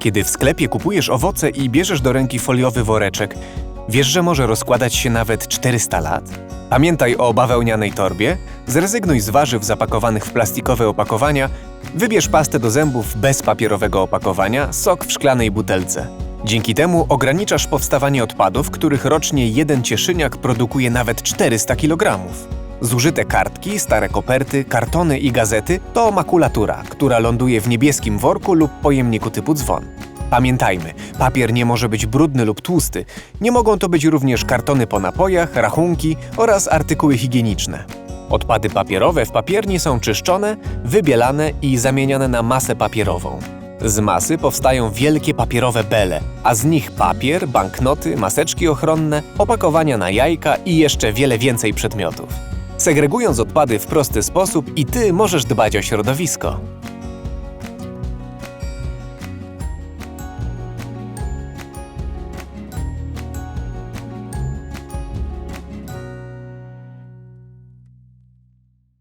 Kiedy w sklepie kupujesz owoce i bierzesz do ręki foliowy woreczek, wiesz, że może rozkładać się nawet 400 lat? Pamiętaj o bawełnianej torbie, zrezygnuj z warzyw zapakowanych w plastikowe opakowania, wybierz pastę do zębów bez papierowego opakowania, sok w szklanej butelce. Dzięki temu ograniczasz powstawanie odpadów, których rocznie jeden cieszyniak produkuje nawet 400 kg. Zużyte kartki, stare koperty, kartony i gazety to makulatura, która ląduje w niebieskim worku lub pojemniku typu dzwon. Pamiętajmy, papier nie może być brudny lub tłusty. Nie mogą to być również kartony po napojach, rachunki oraz artykuły higieniczne. Odpady papierowe w papierni są czyszczone, wybielane i zamieniane na masę papierową. Z masy powstają wielkie papierowe bele, a z nich papier, banknoty, maseczki ochronne, opakowania na jajka i jeszcze wiele więcej przedmiotów. Segregując odpady w prosty sposób i ty możesz dbać o środowisko.